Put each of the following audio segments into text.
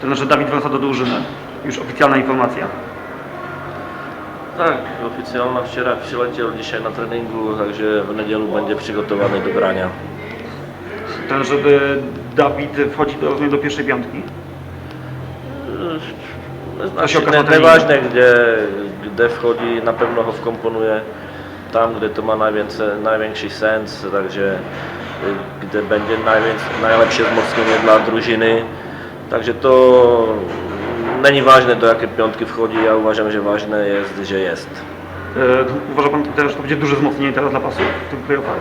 To znaczy Dawid wraca do drużyny. Już oficjalna informacja. Tak, oficjalna wczoraj przyleciał dzisiaj na treningu, także w niedzielu będzie przygotowany do grania. Ten, żeby Dawid wchodzi do, rozumiem, do pierwszej piątki. To się znaczy, okaże nie, na nieważne gdzie, gdzie wchodzi, na pewno go wkomponuje tam, gdzie to ma najwięcej, największy sens, także y, gdzie będzie najwięcej, najlepsze wzmocnienie dla drużyny. Także to nie ważne do jakiej piątki wchodzi, ja uważam, że ważne jest, że jest. E, uważa Pan też, że to będzie duże wzmocnienie teraz dla pasu w tych playoffach?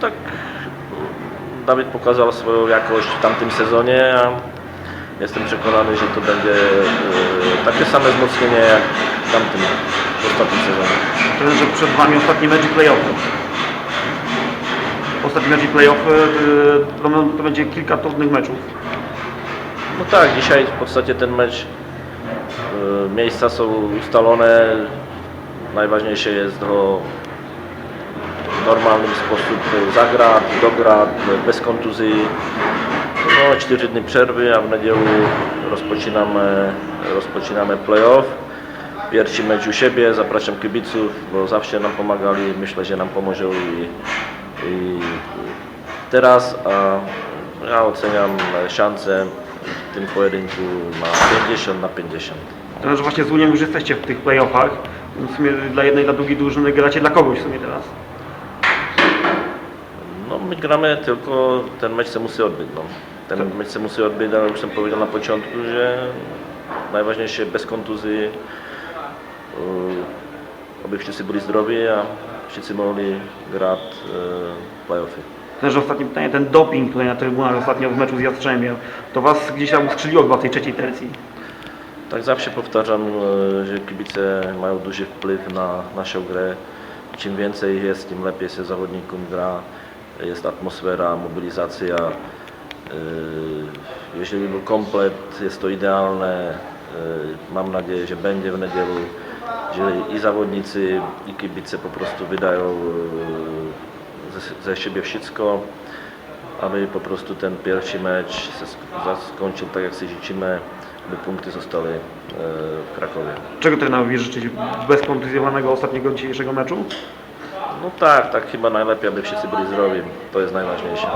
Tak, Dawid pokazał swoją jakość w tamtym sezonie, a jestem przekonany, że to będzie e, takie same wzmocnienie jak w tamtym, w ostatnim sezonie. Ten, że przed Wami ostatni mecz i playoffy. Ostatni mecz i playoffy e, to, to będzie kilka trudnych meczów. No tak, dzisiaj w zasadzie ten mecz, e, miejsca są ustalone, najważniejsze jest do w normalny sposób zagrać, dograć, bez kontuzji. No, 4 dni przerwy, a w niedzielę rozpoczynamy, rozpoczynamy playoff. Pierwszy mecz u siebie, zapraszam kibiców, bo zawsze nam pomagali, myślę, że nam pomożą i, i teraz, a ja oceniam szanse w tym pojedynku na 50 na 50. Ten, że właśnie z Unią już jesteście w tych playoffach. W sumie dla jednej, dla drugiej drużyny gracie dla kogoś w sumie teraz. No my gramy tylko ten mecz się musi odbyć. No. Ten mecz się musi odbyć, ale już sam powiedział na początku, że najważniejsze bez kontuzji, yy, aby wszyscy byli zdrowi, a wszyscy mogli grać yy, playoffy. Ten, że ostatnie pytanie, ten doping tutaj na trybunach ostatnio w meczu z Jastrzębiem, to Was gdzieś tam ustrzeliło w tej trzeciej tercji. Tak zawsze powtarzam, e, że kibice mają duży wpływ na naszą grę. Czym więcej jest, tym lepiej się zawodnikom gra. Jest atmosfera, mobilizacja. E, Jeżeli był komplet, jest to idealne. E, Mam nadzieję, że będzie w niedzielę, że i zawodnicy, i kibice po prostu wydają ze- ze siebie wszystko, aby po prostu ten pierwszy mecz skończył tak, jak sobie życzymy, by punkty zostały e, w Krakowie. Czego trenerowi życzyć bez kontuzjowanego ostatniego dzisiejszego meczu? No tak, tak chyba najlepiej, aby wszyscy byli zdrowi. To jest najważniejsze.